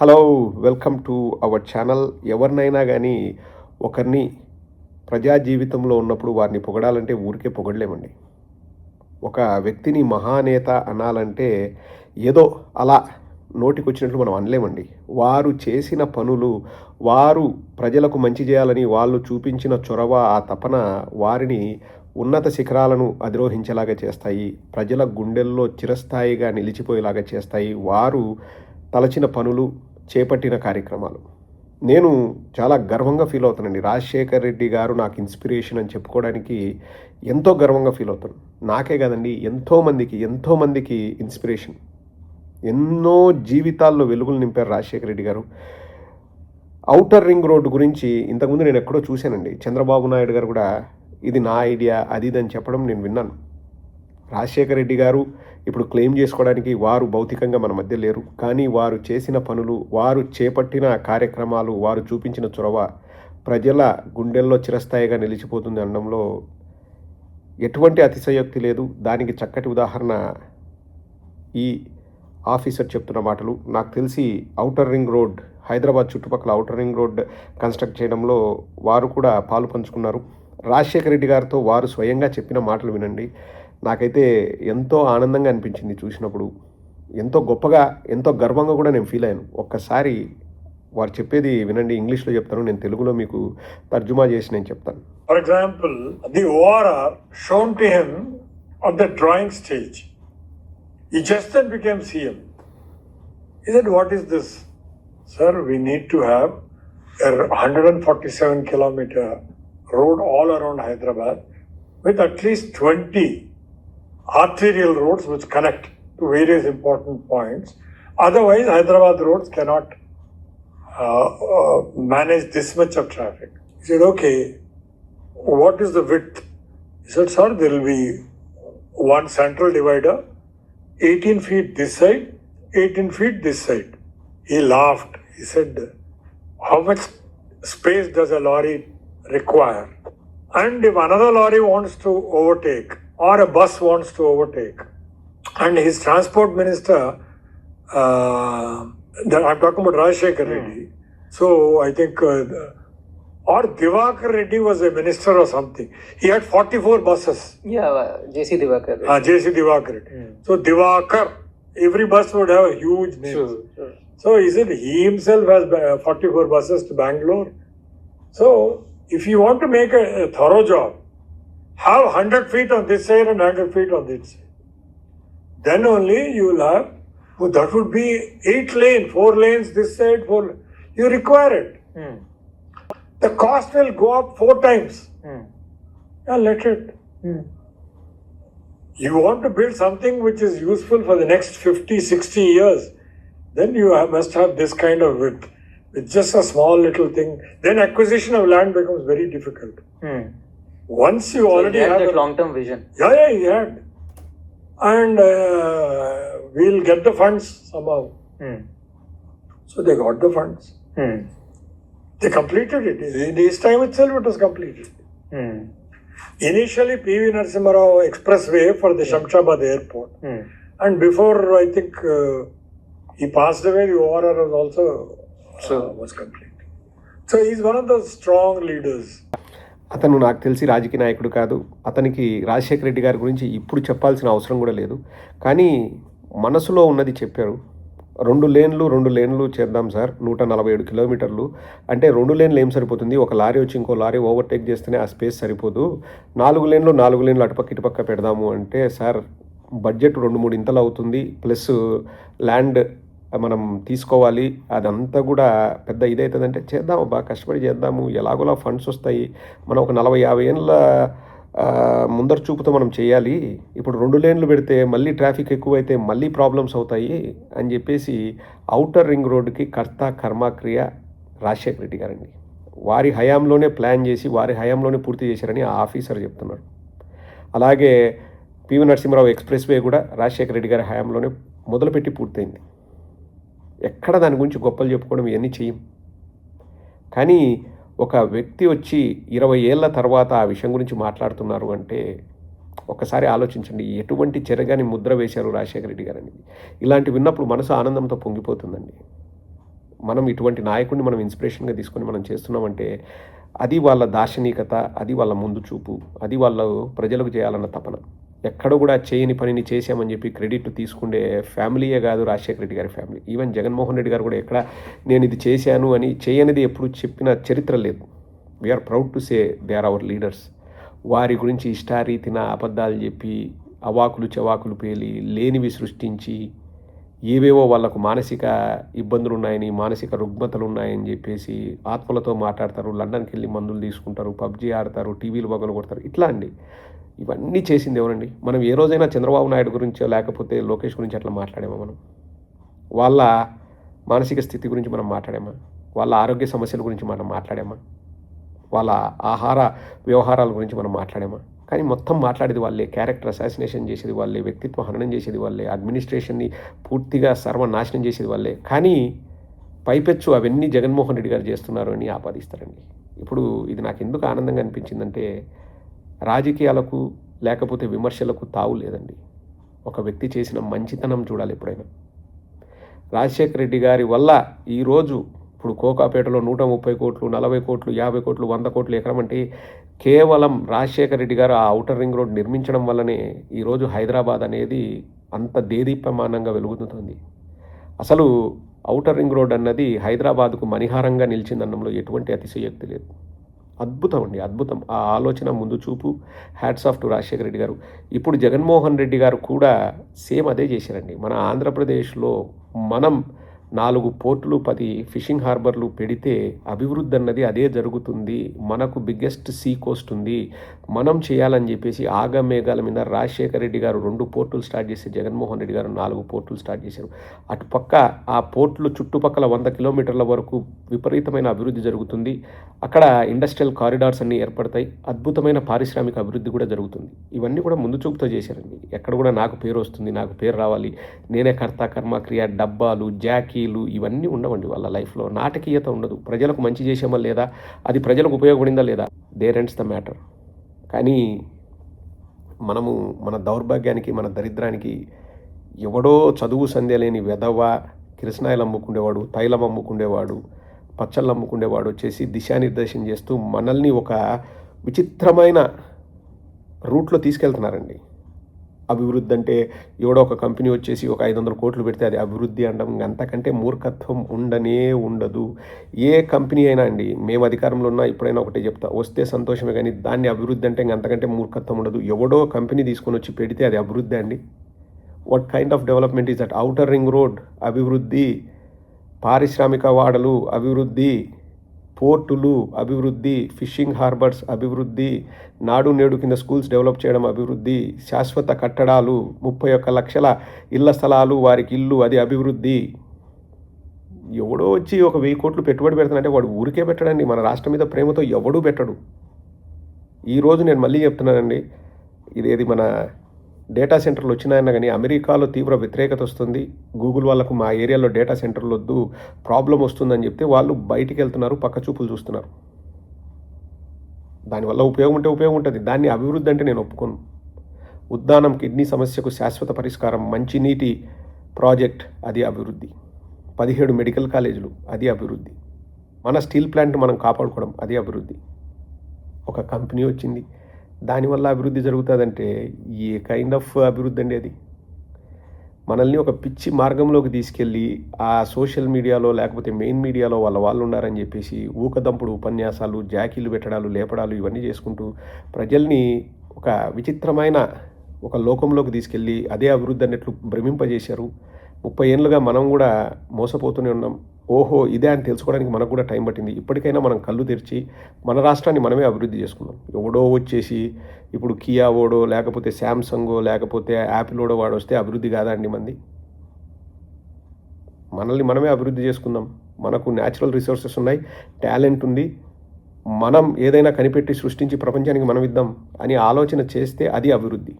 Hello welcome to our channel. ఎవరినైనా కానీ ఒకరిని ప్రజా జీవితంలో ఉన్నప్పుడు వారిని పొగడాలంటే ఊరికే పొగడలేమండి. ఒక వ్యక్తిని మహానేత అనాలంటే ఏదో అలా నోటికి వచ్చినట్లు మనం అనలేమండి. వారు చేసిన పనులు వారు ప్రజలకు మంచి చేయాలని వాళ్ళు చూపించిన చొరవ ఆ తపన వారిని ఉన్నత శిఖరాలను అధిరోహించేలాగా చేస్తాయి. ప్రజల గుండెల్లో చిరస్థాయిగా నిలిచిపోయేలాగా చేస్తాయి. వారు తలచిన పనులు చేపట్టిన కార్యక్రమాలు. నేను చాలా గర్వంగా ఫీల్ అవుతానండి. రాజశేఖర్ రెడ్డి గారు నాకు ఇన్స్పిరేషన్ అని చెప్పుకోవడానికి ఎంతో గర్వంగా ఫీల్ అవుతాను. నాకే కదండి ఎంతోమందికి ఎంతోమందికి ఇన్స్పిరేషన్. ఎన్నో జీవితాల్లో వెలుగులు నింపారు రాజశేఖర రెడ్డి గారు. ఔటర్ రింగ్ రోడ్డు గురించి ఇంతకుముందు నేను ఎక్కడో చూశానండి. చంద్రబాబు నాయుడు గారు కూడా ఇది నా ఐడియా అది ఇది అని చెప్పడం నేను విన్నాను. రాజశేఖర రెడ్డి గారు ఇప్పుడు క్లెయిమ్ చేసుకోవడానికి వారు భౌతికంగా మన మధ్య లేరు. కానీ వారు చేసిన పనులు వారు చేపట్టిన కార్యక్రమాలు వారు చూపించిన చొరవ ప్రజల గుండెల్లో చిరస్థాయిగా నిలిచిపోతుంది అనడంలో ఎటువంటి అతిశయోక్తి లేదు. దానికి చక్కటి ఉదాహరణ ఈ ఆఫీసర్ చెప్తున్న మాటలు. నాకు తెలిసి ఔటర్ రింగ్ రోడ్ హైదరాబాద్ చుట్టుపక్కల ఔటర్ రింగ్ రోడ్ కన్స్ట్రక్ట్ చేయడంలో వారు కూడా పాలు పంచుకున్నారు. రాజశేఖర రెడ్డి గారితో వారు స్వయంగా చెప్పిన మాటలు వినండి. నాకైతే ఎంతో ఆనందంగా అనిపించింది చూసినప్పుడు. ఎంతో గొప్పగా ఎంతో గర్వంగా కూడా నేను ఫీల్ అయ్యాను. ఒక్కసారి వారు చెప్పేది వినండి ఇంగ్లీష్లో చెప్తాను నేను తెలుగులో మీకు తర్జుమా చేసి నేను చెప్తాను. For example the OR shown to him on the drawing stage. He just then became CM is it what is this sir we need to have hundred and forty seven kilometre road all around Hyderabad with at least twenty arterial roads which connect to various important points. Otherwise, Hyderabad roads cannot uh, uh, manage this much of traffic. He said, Okay, what is the width? He said, Sir, there will be one central divider, 18 feet this side, 18 feet this side. He laughed. He said, How much space does a lorry require? And if another lorry wants to overtake, or a bus wants to overtake, and his transport minister, uh, that I'm talking about Rajshekar Reddy. So I think, uh, or Divakar Reddy was a minister or something. He had 44 buses. Yeah, JC Divakar. Uh, JC Divakar Reddy. Hmm. So Divakar, every bus would have a huge name. Sure, sure. So he said he himself has uh, 44 buses to Bangalore. So if you want to make a, a thorough job, have 100 feet on this side and 100 feet on this side. Then only you will have, well, that would be 8 lane, 4 lanes this side, 4 You require it. Hmm. The cost will go up 4 times. Hmm. Yeah, let it. Hmm. You want to build something which is useful for the next 50, 60 years, then you have, must have this kind of width. With just a small little thing, then acquisition of land becomes very difficult. Hmm. Once you So already have that a, long-term vision. yeah, yeah, he had, and uh, we'll get the funds somehow. Hmm. So they got the funds. Hmm. They completed it. In this time itself, it was completed. Hmm. Initially, PV Narasimha Rao Expressway for the Shamshabad airport. And before I think uh, he passed away, the ORR was also uh, So- was complete. So he's one of those strong leaders. అతను నాకు తెలిసి రాజకీయ నాయకుడు కాదు. అతనికి రాజశేఖర రెడ్డి గారి గురించి ఇప్పుడు చెప్పాల్సిన అవసరం కూడా లేదు. కానీ మనసులో ఉన్నది చెప్పారు. రెండు లేన్లు రెండు లేన్లు చేద్దాం సార్. నూట నలభై ఏడు కిలోమీటర్లు. అంటే రెండు లేన్లు ఏం సరిపోతుంది? ఒక లారీ వచ్చి ఇంకో లారీ ఓవర్టేక్ చేస్తేనే ఆ స్పేస్ సరిపోదు. నాలుగు లేన్లు నాలుగు లేన్లు అటుపక్క ఇటుపక్క పెడదాము అంటే సార్ బడ్జెట్ రెండు మూడు ఇంతలు అవుతుంది. ప్లస్ ల్యాండ్ మనం తీసుకోవాలి. అదంతా కూడా పెద్ద ఇదవుతుందంటే చేద్దాం బాగా కష్టపడి చేద్దాము. ఎలాగోలా ఫండ్స్ వస్తాయి. మనం ఒక నలభై యాభై ఏళ్ళ ముందర చూపుతో మనం చేయాలి. ఇప్పుడు రెండు లేన్లు పెడితే మళ్ళీ ట్రాఫిక్ ఎక్కువైతే మళ్ళీ ప్రాబ్లమ్స్ అవుతాయి అని చెప్పేసి అవుటర్ రింగ్ రోడ్డుకి కర్త కర్మక్రియ రాజశేఖర రెడ్డి గారండి. వారి హయాంలోనే ప్లాన్ చేసి వారి హయాంలోనే పూర్తి చేశారని ఆ ఆఫీసర్ చెప్తున్నారు. అలాగే పివి నరసింహరావు ఎక్స్ప్రెస్ వే కూడా రాజశేఖర రెడ్డి గారి హయాంలోనే మొదలుపెట్టి పూర్తయింది. ఎక్కడ దాని గురించి గొప్పలు చెప్పుకోవడం ఇవన్నీ చేయం కానీ ఒక వ్యక్తి వచ్చి ఇరవై ఏళ్ళ తర్వాత ఆ విషయం గురించి మాట్లాడుతున్నారు అంటే ఒకసారి ఆలోచించండి ఎటువంటి చెరగాని ముద్ర వేశారు రాజశేఖర రెడ్డి గారు అనేది. ఇలాంటి విన్నప్పుడు మనసు ఆనందంతో పొంగిపోతుందండి. మనం ఇటువంటి నాయకుడిని మనం ఇన్స్పిరేషన్గా తీసుకొని మనం చేస్తున్నామంటే అది వాళ్ళ దార్శనికత అది వాళ్ళ ముందు చూపు అది వాళ్ళ ప్రజలకు చేయాలన్న తపన. ఎక్కడ కూడా చేయని పనిని చేశామని చెప్పి క్రెడిట్ తీసుకుండే ఫ్యామిలీయే కాదు రాజశేఖర రెడ్డి గారి ఫ్యామిలీ. ఈవెన్ జగన్మోహన్ రెడ్డి గారు కూడా ఎక్కడ నేను ఇది చేశాను అని చేయనిది ఎప్పుడు చెప్పిన చరిత్ర లేదు. We are proud to say they are our leaders వారి గురించి ఇష్టారీతిన అబద్ధాలు చెప్పి అవాకులు చవాకులు పేలి లేనివి సృష్టించి ఏవేవో వాళ్ళకు మానసిక ఇబ్బందులు ఉన్నాయని మానసిక రుగ్మతలు ఉన్నాయని చెప్పేసి ఆత్మలతో మాట్లాడతారు లండన్కి వెళ్ళి మందులు తీసుకుంటారు పబ్జీ ఆడతారు టీవీలు బొగలు కొడతారు ఇట్లా అండి. ఇవన్నీ చేసింది ఎవరండి? మనం ఏ రోజైనా చంద్రబాబు నాయుడు గురించో లేకపోతే లోకేష్ గురించి అట్లా మాట్లాడామా మనం? వాళ్ళ మానసిక స్థితి గురించి మనం మాట్లాడామా? వాళ్ళ ఆరోగ్య సమస్యల గురించి మనం మాట్లాడామా? వాళ్ళ ఆహార వ్యవహారాల గురించి మనం మాట్లాడామా? కానీ మొత్తం మాట్లాడేది వాళ్ళే. క్యారెక్టర్ అసాసినేషన్ చేసేది వాళ్ళే. వ్యక్తిత్వ హననం చేసేది వాళ్ళే. అడ్మినిస్ట్రేషన్ని పూర్తిగా సర్వనాశనం చేసేది వాళ్ళే. కానీ పైపెచ్చు అవన్నీ జగన్మోహన్ రెడ్డి గారు చేస్తున్నారు అని ఆపాదిస్తారండి. ఇప్పుడు ఇది నాకు ఎందుకు ఆనందంగా అనిపించిందంటే రాజకీయాలకు లేకపోతే విమర్శలకు తావు లేదండి. ఒక వ్యక్తి చేసిన మంచితనం చూడాలి ఎప్పుడైనా. రాజశేఖర రెడ్డి గారి వల్ల ఈరోజు ఇప్పుడు కోకాపేటలో నూట ముప్పై కోట్లు నలభై కోట్లు యాభై కోట్లు వంద కోట్లు ఎకరం అంటే కేవలం రాజశేఖర రెడ్డి గారు ఆ ఔటర్ రింగ్ రోడ్ నిర్మించడం వల్లనే ఈరోజు హైదరాబాద్ అనేది అంత దేదీప్యమానంగా వెలుగుతుంది అసలు ఔటర్ రింగ్ రోడ్ అన్నది హైదరాబాద్కు మణిహారంగా నిలిచిందన్నంలో ఎటువంటి అతిశయోక్తి లేదు. అద్భుతం అండి అద్భుతం. ఆ ఆలోచన ముందు చూపు. Hats off to Rajasekhara Reddy garu. ఇప్పుడు జగన్మోహన్ రెడ్డి గారు కూడా సేమ్ అదే చేశారండి. మన ఆంధ్రప్రదేశ్లో మనం నాలుగు పోర్టులు పది ఫిషింగ్ హార్బర్లు పెడితే అభివృద్ధి అన్నది అదే జరుగుతుంది. మనకు బిగ్గెస్ట్ సీ కోస్ట్ ఉంది. మనం చేయాలని చెప్పేసి ఆగమేఘాల మీద రాజశేఖర రెడ్డి గారు రెండు పోర్టులు స్టార్ట్ చేసి జగన్మోహన్ రెడ్డి గారు నాలుగు పోర్టులు స్టార్ట్ చేశారు. అటుపక్క ఆ పోర్టులు చుట్టుపక్కల వంద కిలోమీటర్ల వరకు విపరీతమైన అభివృద్ధి జరుగుతుంది. అక్కడ ఇండస్ట్రియల్ కారిడార్స్ అన్నీ ఏర్పడతాయి. అద్భుతమైన పారిశ్రామిక అభివృద్ధి కూడా జరుగుతుంది. ఇవన్నీ కూడా ముందు చూపుతో చేశారండి. ఎక్కడ కూడా నాకు పేరు వస్తుంది నాకు పేరు రావాలి. నేనే కర్త కర్మ క్రియ డబ్బాలు నాటకీయులు ఇవన్నీ ఉండవండి వాళ్ళ లైఫ్లో. నాటకీయత ఉండదు. ప్రజలకు మంచి చేసామా లేదా అది ప్రజలకు ఉపయోగపడిందా లేదా దేర్ ఎండ్స్ ద మ్యాటర్ కానీ మనము మన దౌర్భాగ్యానికి మన దరిద్రానికి ఎవడో చదువు సంధ్య లేని వెధవ కిరసనాయలు అమ్ముకుండేవాడు తైలం అమ్ముకుండేవాడు పచ్చళ్ళు అమ్ముకుండేవాడు వచ్చేసి దిశానిర్దేశం చేస్తూ మనల్ని ఒక విచిత్రమైన రూట్లో తీసుకెళ్తున్నారండి. అభివృద్ధి అంటే ఎవడో ఒక కంపెనీ వచ్చేసి ఒక ఐదు వందల కోట్లు పెడితే అది అభివృద్ధి అనడం అంతకంటే మూర్ఖత్వం ఉండనే ఉండదు. ఏ కంపెనీ అయినా అండి మేము అధికారంలో ఉన్నా ఇప్పుడైనా ఒకటే చెప్తా వస్తే సంతోషమే కానీ దాన్ని అభివృద్ధి అంటే ఇంక అంతకంటే మూర్ఖత్వం ఉండదు. ఎవడో కంపెనీ తీసుకొని వచ్చి పెడితే అది అభివృద్ధి అండి. What kind of development is that outer ring road అభివృద్ధి. పారిశ్రామిక వాడలు అభివృద్ధి. పోర్టులు అభివృద్ధి ఫిషింగ్ హార్బర్స్ అభివృద్ధి నాడు నేడు కింద స్కూల్స్ డెవలప్ చేయడం అభివృద్ధి శాశ్వత కట్టడాలు ముప్పై ఒక్క లక్షల ఇళ్ళ స్థలాలు వారికి ఇల్లు అది అభివృద్ధి. ఎవడో వచ్చి ఒక వెయ్యి కోట్లు పెట్టుబడి పెడతానంటే వాడు ఊరికే పెట్టడండి. మన రాష్ట్రం మీద ప్రేమతో ఎవడూ పెట్టడు. ఈరోజు నేను మళ్ళీ చెప్తున్నానండి. ఇదేది మన డేటా సెంటర్లు వచ్చినాయన్నా కానీ అమెరికాలో తీవ్ర వ్యతిరేకత వస్తుంది. గూగుల్ వాళ్ళకు మా ఏరియాలో డేటా సెంటర్లు వద్దు ప్రాబ్లం వస్తుందని చెప్తే వాళ్ళు బయటికి వెళ్తున్నారు పక్క చూపులు చూస్తున్నారు. దానివల్ల ఉపయోగం ఉంటే ఉపయోగం ఉంటుంది. దాన్ని అభివృద్ధి అంటే నేను ఒప్పుకోను. ఉద్దానం కిడ్నీ సమస్యకు శాశ్వత పరిష్కారం మంచినీటి ప్రాజెక్ట్ అది అభివృద్ధి. పదిహేడు మెడికల్ కాలేజీలు అది అభివృద్ధి. మన స్టీల్ ప్లాంట్ మనం కాపాడుకోవడం అది అభివృద్ధి. ఒక కంపెనీ వచ్చింది. దానివల్ల అభివృద్ధి జరుగుతుందంటే ఏ కైండ్ ఆఫ్ అభివృద్ధి అండి అది. మనల్ని ఒక పిచ్చి మార్గంలోకి తీసుకెళ్ళి ఆ సోషల్ మీడియాలో లేకపోతే మెయిన్ మీడియాలో వాళ్ళ వాళ్ళు ఉన్నారని చెప్పేసి ఊకదంపుడు ఉపన్యాసాలు జాకీలు పెట్టడాలు లేపడాలు ఇవన్నీ చేసుకుంటూ ప్రజల్ని ఒక విచిత్రమైన ఒక లోకంలోకి తీసుకెళ్ళి అదే అభివృద్ధి అన్నట్లు భ్రమింపజేశారు. ముప్పై ఏళ్ళుగా మనం కూడా మోసపోతూనే ఉన్నాం. ఓహో ఇదే అని తెలుసుకోవడానికి మనకు కూడా టైం పట్టింది. ఇప్పటికైనా మనం కళ్ళు తెరిచి మన రాష్ట్రాన్ని మనమే అభివృద్ధి చేసుకుందాం. ఎవడో వచ్చేసి ఇప్పుడు కియా ఓడో లేకపోతే శాంసంగో లేకపోతే యాపిల్ ఓడో వాడు వస్తే అభివృద్ధి కాదా అండి మంది? మనల్ని మనమే అభివృద్ధి చేసుకుందాం. మనకు న్యాచురల్ రిసోర్సెస్ ఉన్నాయి టాలెంట్ ఉంది. మనం ఏదైనా కనిపెట్టి సృష్టించి ప్రపంచానికి మనం ఇద్దాం అని ఆలోచన చేస్తే అది అభివృద్ధి.